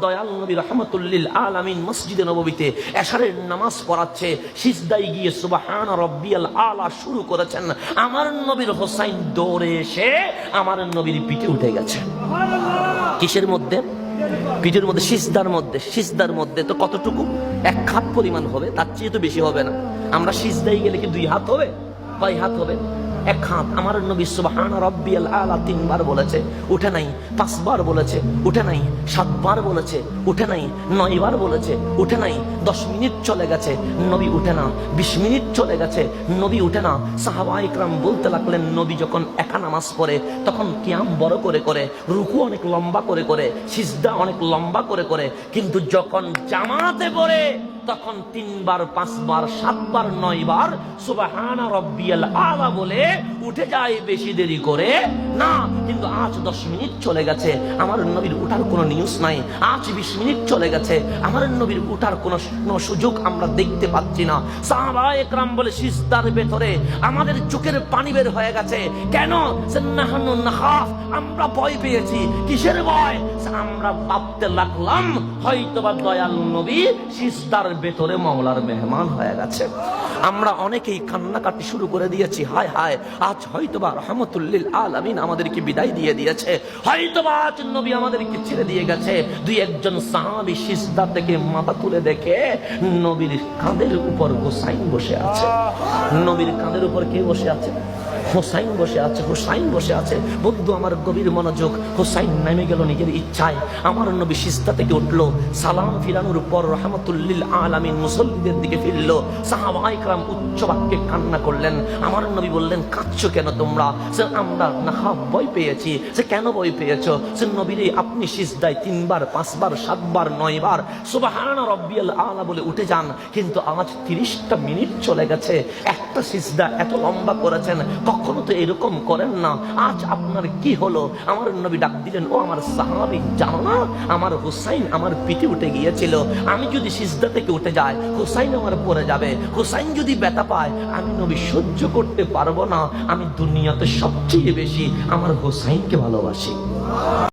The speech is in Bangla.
দয়াল এশারের নামাজ পড়াচ্ছে গিয়ে আলা শুরু করেছেন। আমার নবীর হোসাইন এসে আমার নবীর পিঠে উঠে গেছে। কিসের মধ্যে? পিঠের মধ্যে, সিজদার মধ্যে সিজদার মধ্যে। তো কতটুকু? এক হাত পরিমাণ হবে, তার চেয়ে তো বেশি হবে না। আমরা সিজদাই গেলে কি দুই হাত হবে? কয় হাত হবে? এক হাত আমার নবী সুবহান রব্বিয়াল আলা তিনবার বলেছে, উঠে নাই, পাঁচবার বলেছে, উঠে নাই, সাতবার বলেছে, উঠে নাই, নয়বার বলেছে, উঠে নাই, দশ মিনিট চলে গেছে, নবী উঠে না, বিশ মিনিট চলে গেছে, নবী উঠে না। সাহাবা ইকরাম বলতে লাগলেন, নবী যখন একা নামাজ পড়ে, তখন কিয়াম বড় করে করে, রুকু অনেক লম্বা করে করে, সিজদা অনেক লম্বা করে করে, কিন্তু যখন জামাতে পড়ে তখন তিনবার, পাঁচবার, সাতবার, নয়বার সুবাহানা রব্বিয়াল আলা বলে উঠে যায় বেশি দেরি করে। না, কিন্তু আজ দশ মিনিট চলে গেছে, আমার নবীর উঠার কোনো নিউজ নাই। আজ বিশ মিনিট চলে গেছে, আমার নবীর উঠার কোনো সুযোগ আমরা দেখতে পাচ্ছি না। সাহাবা একরাম বলে, সিজদার ভেতরে আমাদের চোখের পানি বের হয়ে গেছে। কেন? আমরা ভয় পেয়েছি। কিসের ভয়? আমরা ভাবতে লাগলাম, হয়তোবা দয়াল নবী সিজদার ভেতরে মাওলার মেহমান হয়ে গেছে। আমরা অনেকেই কান্নাকাটি শুরু করে দিয়েছি। হায় হায়, আজ হয়তোবা রহমতুল্লিল আলামিন আমাদেরকে বিদায় দিয়ে দিয়েছে। হয়তোবা আজ নবী আমাদেরকে ছেড়ে দিয়ে গেছে। দুই একজন সাহাবি সিজদা থেকে মাথা তুলে দেখে নবীর কাঁধের উপর গোসাইন বসে আছে। নবীর কাঁধের উপর কে বসে আছে? হোসাইন বসে আছে, হোসাইন বসে আছে। বন্ধু, আমার গভীর মনোযোগ হোসাইন নেমে গেল নিজের ইচ্ছায়। আমার নবী সিস্তা থেকে উঠল, সালাম ফিরানোর পর রহমতুল্লিল আলামিন মুসল্লিদের দিকে ফিরলো। সাহাবাইকরাম উচ্চ বাক্যে কান্না করলেন। আমার নবী বললেন, কাঁদছো কেন তোমরা? সে আমরা না ভয় পেয়েছি। সে কেন ভয় পেয়েছ? সে নবীরে আপনি সিজদায় তিনবার, পাঁচবার, সাতবার, নয়বার সুবাহানা রব্বিয়াল আলা বলে উঠে যান। কিন্তু আজ তিরিশটা মিনিট চলে গেছে। একটা সিজদা এত লম্বা করেছেন কখনো তো এরকম করেন না। আজ আপনার কি হলো? আমার নবী ডাক দিলেন, ও আমার সাহাবি, জানো না? আমার হুসাইন আমার পিঠে উঠে গিয়েছিল। আমি যদি সিজদা থেকে উঠে যাই, হুসাইন আমার পরে যাবে। হুসাইন যদি ব্যথা পায়, আমি নবী সহ্য করতে পারব না। আমি দুনিয়াতে সবচেয়ে বেশি আমার হুসাইনকে ভালোবাসি।